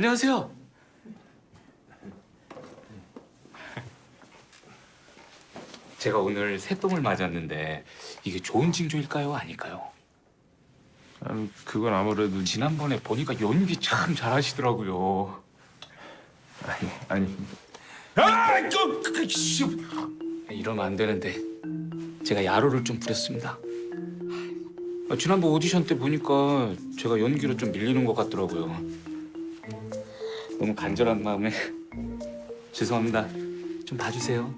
안녕하세요. 제가 오늘 새똥을 맞았는데 이게 좋은 징조일까요, 아닐까요? 아니, 그건 아무래도 지난번에 보니까 연기 참 잘하시더라고요. 아니 아니 아, 저, 그, 그, 씨. 이러면 안 되는데 제가 야로를 좀 부렸습니다. 아, 지난번 오디션 때 보니까 제가 연기로 좀 밀리는 것 같더라고요. 너무 간절한 마음에 죄송합니다. 좀 봐주세요.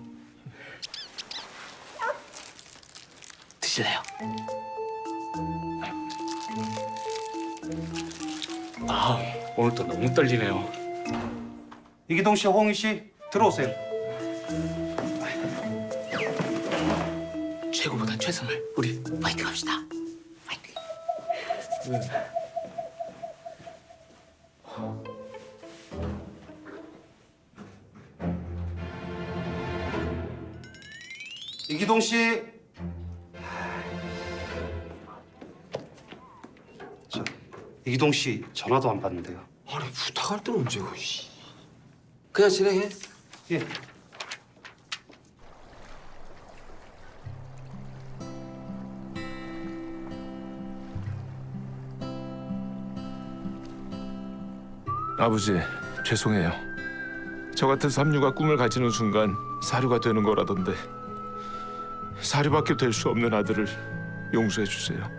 드실래요? 아 오늘 또 너무 떨리네요. 이기동 씨, 홍희 씨 들어오세요. 최고보다 최선을 우리 파이팅 합시다. 파이팅. 이기동 씨. 저 이기동 씨 전화도 안 받는데요. 아니 부탁할 때는 언제고 씨. 그냥 진행해. 예. 아버지 죄송해요. 저 같은 삼류가 꿈을 가지는 순간 사류가 되는 거라던데 사류밖에 될 수 없는 아들을 용서해 주세요.